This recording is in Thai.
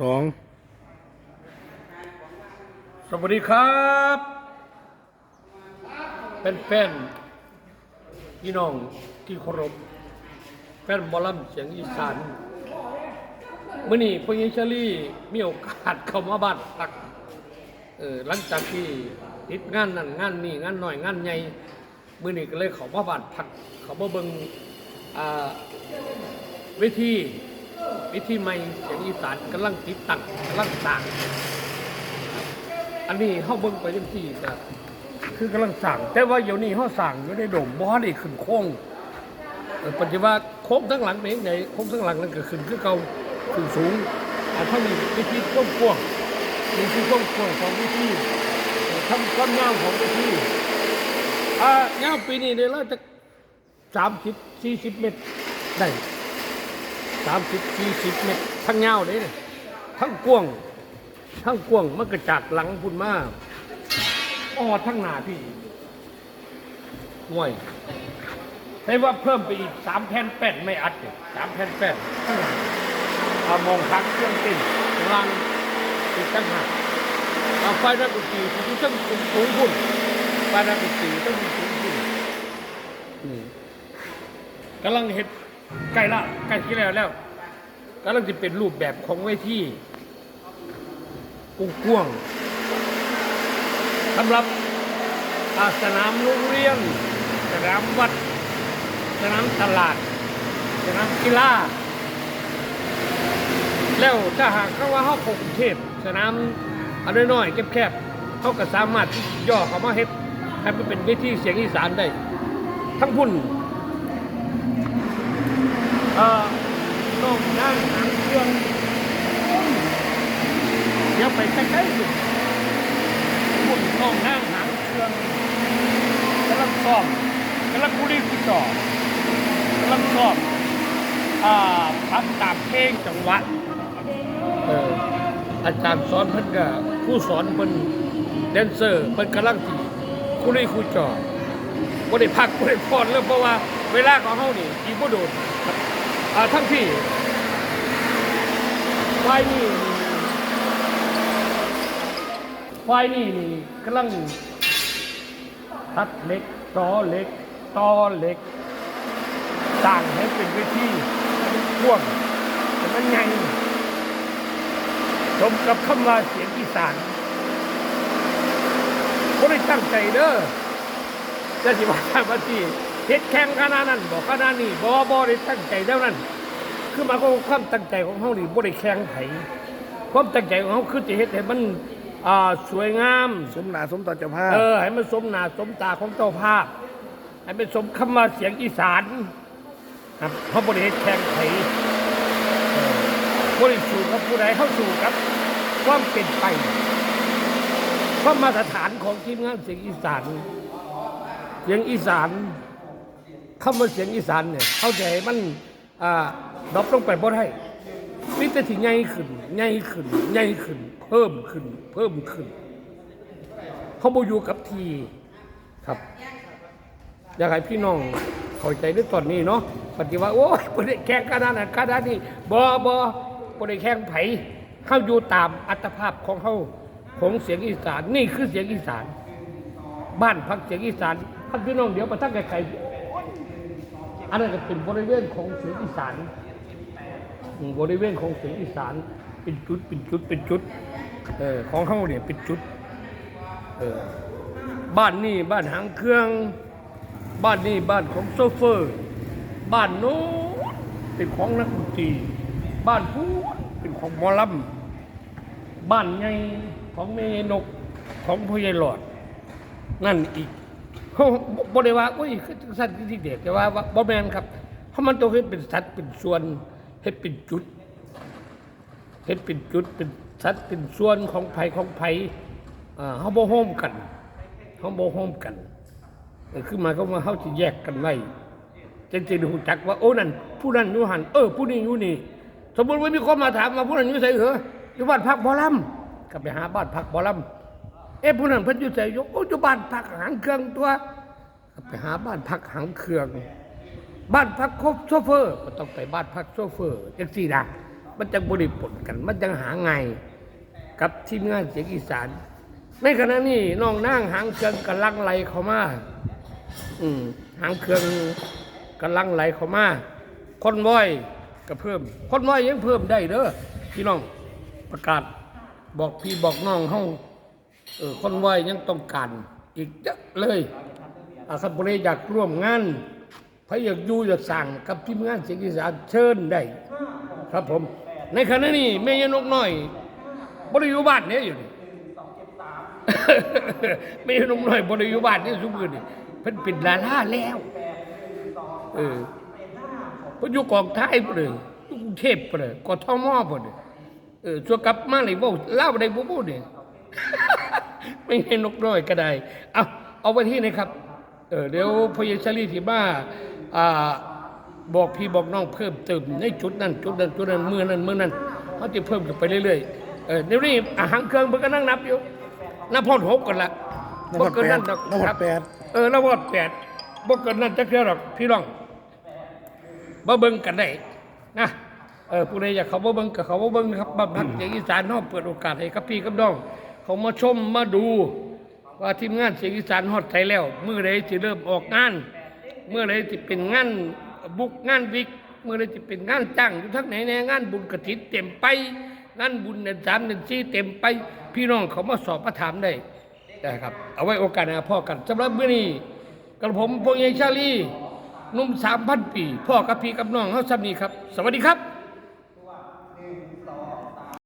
สองสวัสดีครับเป็นแฟนพี่น้องที่เคารพแฟนบอลลัมเสียงอีสานเมื่อนี้พญิชลี่มีโอกาสเข้ามาบ้านพักเออหลังจากที่ติดงานนั่นงานนี่งานหน่อยงานใหญ่เมื่อนี้ก็เลยเข้ามาบ้านพักเขามาเบิ่งอ่าวิธี วิธีใหม่เสียงอีสานกำลังติดตั้งกำลังสร้าง อันนี้เฮาเบิ่งไปจังซี่ก็คือกำลังสร้างแต่ว่าเดี๋ยวนี้เฮาสร้างอยู่ในโดมบ่ได้ขึ้นโค้งปัจจุบันโค้งทั้งหลังเป็นจังโค้งทั้งหลังนั่นก็ขึ้นคือเก่าขึ้นสูงอันเท่านี้วิธีกว้างๆนี่คือกว้างของวิธีเอ่อทำความยาวของวิธีอ่ายาปีนี้ได้แล้วจะ30 40เมตรได้ สามสิบสี่สิบเมตรทั้งยาเลยเนี่ยทั้งกว้งทั้งกว้งมันกระจากหลังพุ่นมากอ้อทั้งหนาพี่ห่วยให้ว่าเพิ่มไปอีกสามแผ่นแป้นไม่อัดเนี่ยสามแผ่นแป้นข้างหลังเอามองพักเครื่องติ่นข้างล่างติดตั้งหากเอาไฟนักดนตรีที่ต้องสูงสูงพุ่นไฟนักดนตรีต้องสูงพุ่นกำลังเห็ด ใกล้ละใกล้ที่แล้วแล้วกำลังจะเป็นรูปแบบของเวทีกว้างสำหรับสนามโรงเรียนสนามวัดสนามตลาดสนามกีฬาแล้วถ้าหากเขาว่าเขาเข้ากรุงเทพสนามอันน้อยๆแคบๆเขาก็สามารถที่จะย่อเขามาเฮ็ดให้มันเป็นเวทีเสียงอีสานได้ ทั้งพุ่น เออต้องนั่งหางเครื่องเดี๋ยวไปใกล้ๆสิหุ่นน้องนั่งหางเครื่องกำลังซ้อมกำลังกุลีกุจอกำลังซ้อมอ่าทำตามเพลงจังหวะเอออาจารย์สอนเพิ่นก็ผู้สอนเพิ่นแดนเซอร์เพิ่นกำลังที่กุลีกุจอบ่ได้พักบ่ได้พอนเลยเพราะว่าเวลาของเฮานี่อีบ่โดน ทั้งพี่ควายนี่ควายนี่นี่กำลังตัดเล็กต่อเล็กต่อเล็กสร้างให้เป็นวิธีพ่วงแต่มันใหญ่สมกับคำว่าเสียงอีสานก็ได้ตั้งใจเด้อจะสิว่าทางวันที่ เฮ็ดแข่งขนาดนั้นบอกขนาดนี้บ่บ่ได้ตั้งใจเท่านั้น คือหมายความว่าความตั้งใจของเขานี่บ่ได้แข่งไผความตั้งใจของเขาคือจะเฮ็ดให้มันอ่าสวยงาม สมหนาสมต่อเจ้าภาพเออให้มันสมหน้าสมตาของเจ้าภาพให้มันสมคำว่าเสียงอีสานครับเขาบริเฮ็ดแข่งไผเออบริสู่กับผู้ใดเข้าสู่ครับ ความเป็นไปความมาตรฐานของทีมงานเสียงอีสานเสียงอีสาน คำว่าเสียงอีสานเนี่ยเข้าใจมันอ่าดรอปลงไปบ่ได้มีแต่ที่ใหญ่ขึ้นใหญ่ขึ้นใหญ่ขึ้น เพิ่มขึ้น เพิ่มขึ้น เขาบ่อยู่กับทีครับ อยากให้พี่น้องเข้าใจในตอนนี้เนาะปฏิว่าโอ้ยบ่ได้แข่งขนาดนั้นขนาดนี้บ่บ่บ่ได้แข่งไผเข้าอยู่ตามอัตภาพของเขาของเสียงอีสานนี่คือเสียงอีสาน บ้านพักเสียงอีสานพักพี่น้องเดี๋ยวมาตั้งไกลๆ อันนั้นก็เป็นบริเวณของเสียงอีสานบริเวณของเสียงอีสานเป็นจุดเป็นจุดเป็นจุดเออของเขาเนี่ยเป็นจุดเออบ้านนี่บ้านหางเครื่อง บ้านนี่บ้านของโซเฟอร์ บ้านโน้นเป็นของนักดนตรีบ้านพูนเป็นของมอลำบ้านใหญ่ของเมนกของพ่อใหญ่หลอด นั่นอีก เขาบริว่าอุ้ยคือสัตว์ที่เด็กแต่ว่าบ่แมนครับเพราะมันต้องเฮ็ดเป็นสัตว์เป็นส่วนเฮ็ดเป็นจุดเฮ็ดเป็นจุดเป็นสัตว์เป็นส่วนของไผของไผอ่าเฮาบ่โฮมกันเฮาบ่โฮมกันเออคือมายความาเฮาสิแยกกันไว้จังสิได้รู้จักว่าโอ้นั่นผู้นั้นอยู่หันเออผู้นี้อยู่นี่ สมมติว่ามีคนมาถามว่าผู้นั้นอยู่ไสเหรออยู่บ้านพักบ่ลำก็ไปหาบ้านพักบ่ลำ เอ๊ะผู้นั้นเพิ่นอยู่ใส่ยกโอ้อยู่บ้านพักหางเครื่องตัวไปหาบ้านพักหางเครื่อง บ้านพักโซเฟอร์ ก็ต้องไปบ้านพักโซเฟอร์จังซี่นะมันจังบริปนกัน มันจังหาไงกับทีมงานเสียงอีสาน ในขณะนี้น้องนั่งหางเครื่องกำลังไหลเข้ามาอืมหางเครื่องกำลังไหลเข้ามาคนว้อยก็เพิ่ม คนว้อยยังเพิ่มได้เด้อพี่น้องประกาศบอกพี่บอกน้องเฮา เออคนว้อยยังต้องการอีกเยอะเลยอาคันบุรีอยากร่วมงานพระอยากอยู่อยากสั่งกับทีมงานเสียงอีสานเชิญได้ครับผม ในขณะนี้แม่ยนกน้อยบริยุบานเนี่ยอยู่นี่ไม่ใช่หนุ่มน้อยบริยุบาลนี่สุมือนี่เพิ่นป็นดาราแล้วเออพิ่นอยู่กองท้ายพุ่นเลยกรุงเทพพุ่นเลยกทมพุ่นเลยเออชัวกลับมาเลยเว้าเล่าได้บ่บ่เนี่ย ไม่ใช่นกน้อยก็ได้เอาเอาไว้ที่ไหนครับ เออเดี๋ยวพยาชลีที่มาอ่าบอกพี่บอกน้องเพิ่มเติมในจุดนั้นจุดนั้นจุดนั้นมือนั้นมือนั้นเขาจะเพิ่มขึ้นไปเรื่อยๆเออเดี๋ยวนี้อาหารเครื่องเพิ่นก็นั่งนับอยู่นับพอดหกกันละนับบ่พอดเกินนั้นแปดดอกนับพอดครับแปดเออนับพอดแปดบ่เกินนั้นจักเทื่อหรอกพี่น้องบ่เบิ่งกันได้นะเออผู้ใดอยากเขาบ่เบิ่งก็เขาบ่เบิ่งครับบ้านพักเสียงอีสานเฮาเปิดโอกาสให้กับพี่กับน้อง เขามาชมมาดูว่าทีมงานเสียงอีสานฮอดไทยแล้วมื้อใดสิเริ่มออกงาน เมื่อไรที่เป็นงานบุกงานวิก เมื่อไรที่เป็นงานจ้างอยู่ทั้งไหนแน่งานบุญกระถินเต็มไปงานบุญเดือนสามเดือนสี่เต็มไป พี่น้องเขามาสอบมาถามได้นะครับ เอาไว้โอกาสหน้าพ่อกันสำหรับมื้อนี้กระผมพงษ์ยายชาลีนุ่มสามพันปี พ่อกับพี่กับน้องเฮาซ้ำนี้ครับ สวัสดีครับ